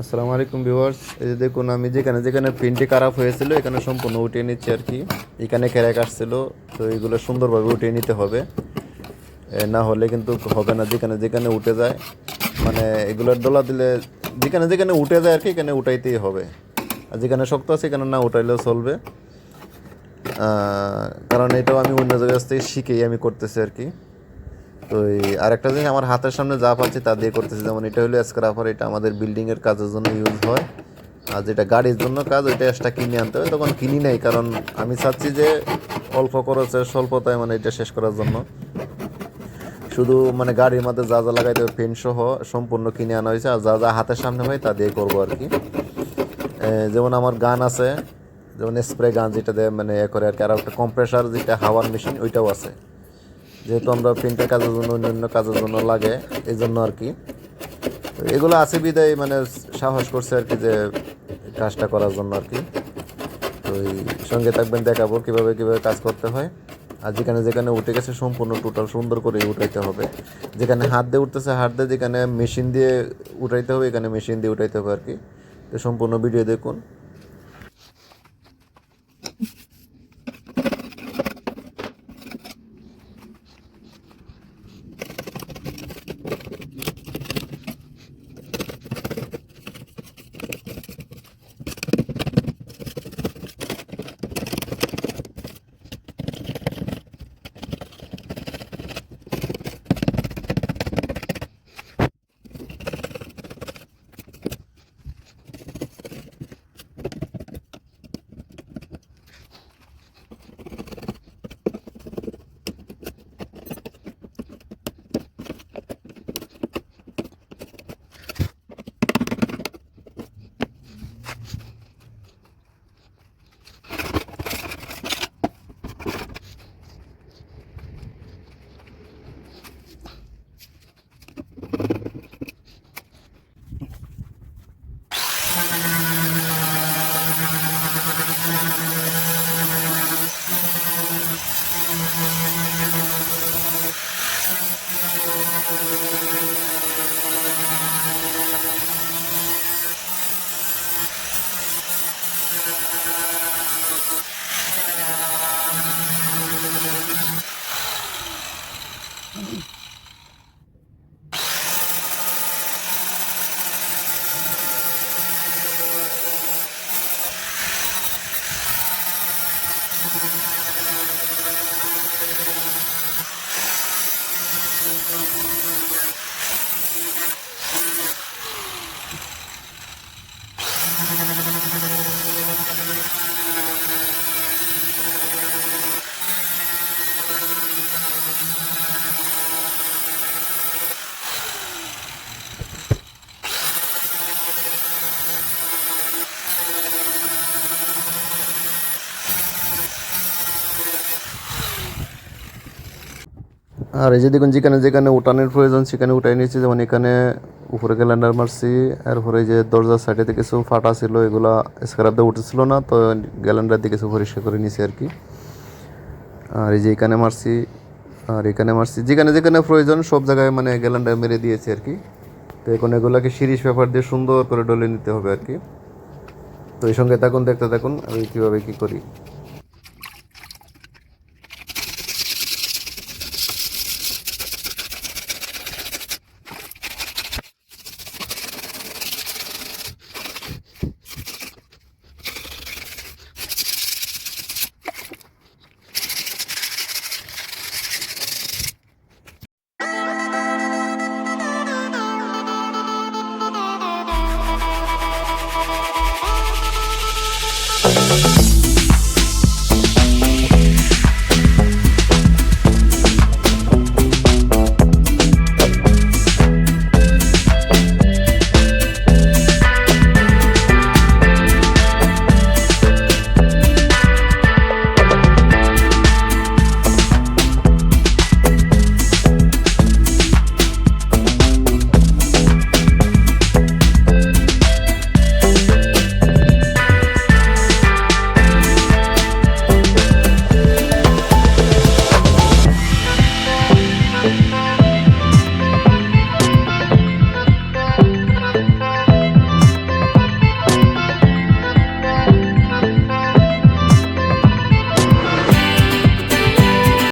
আসসালামু আলাইকুম ভিউয়ার্স। এই যে দেখুন, আমি যেখানে যেখানে প্রিন্টটি খারাপ হয়েছিল, এখানে সম্পূর্ণ উঠিয়ে নিচ্ছি আর কি। এখানে ক্যারেক আসছিল, তো এগুলো সুন্দরভাবে উঠিয়ে নিতে হবে। না হলে কিন্তু হবে না, যেখানে যেখানে উঠে যায়। মানে এগুলোর ডলা দিলে যেখানে যেখানে উঠে যায় আর কি, এখানে উঠাইতেই হবে। আর যেখানে শক্ত আছে, এখানে না উঠাইলেও চলবে। কারণ এটাও আমি অন্য জায়গার থেকে শিখেই আমি করতেছি আর কি। তো এই আরেকটা জিনিস আমার হাতের সামনে যা পাচ্ছি তা দিয়ে করতেছি। যেমন এটা হলো স্ক্রাপার এটা আমাদের বিল্ডিং এর কাজের জন্য ইউজ হয়। আর যেটা গাড়ির জন্য কাজ, ওইটা এক্সট্রা কিনে আনতে হয়। তখন কিনি নাই, কারণ আমি চাচ্ছি যে অল্প খরচে, স্বল্পতায় মানে এটা শেষ করার জন্য। শুধু মানে গাড়ির মধ্যে যা যা লাগাইতে হবে সহ সম্পূর্ণ কিনে আনা হয়েছে। আর যা যা হাতের সামনে হয়, তা দিয়ে করব আর কি। যেমন আমার গান আছে, যেমন স্প্রে গান যেটা দেয় মানে এ করে আর কি। আর একটা কম্প্রেসার যেটা হাওয়ার মেশিন ওইটাও আছে। যেহেতু আমরা প্রিন্টের কাজের জন্য অন্যান্য কাজের জন্য লাগে এই জন্য আর কি। এগুলো আছে বিদায় মানে সাহস করছে আর কি যে কাজটা করার জন্য আর কি। তো এই সঙ্গে থাকবেন, দেখাবো কীভাবে কীভাবে কাজ করতে হয়। আর যেখানে যেখানে উঠে গেছে, সম্পূর্ণ টোটাল সুন্দর করে উঠাইতে হবে। যেখানে হাত দিয়ে উঠতেছে, হাত দিয়ে যেখানে মেশিন দিয়ে উঠাইতে হবে, এখানে মেশিন দিয়ে উঠাইতে হবে আর কি। তো সম্পূর্ণ ভিডিও দেখুন। Thank you. আর এই যে দেখুন, যেখানে যেখানে উঠানের প্রয়োজন, সেখানে উঠাই নিয়েছি। যেমন এখানে উপরে ক্যালেন্ডার মারছি, এরপরে যে দরজার সাইডে থেকে কিছু ফাটা ছিল, এগুলা স্ক্রাপ দিয়ে উঠেছিল না, তো ক্যালেন্ডার দিয়ে কিছু পরিষ্কার করে নিয়েছি আর কি। আর এই যে এখানে মারছি, আর এখানে মারছি, যেখানে যেখানে প্রয়োজন সব জায়গায় মানে ক্যালেন্ডার মেরে দিয়েছি আর কি। তো এখন এগুলোকে সিরিজ পেপার দিয়ে সুন্দর করে ডলে নিতে হবে আর কি। তো এই সঙ্গে থাকুন, দেখতে থাকুন, আমি কীভাবে কী করি।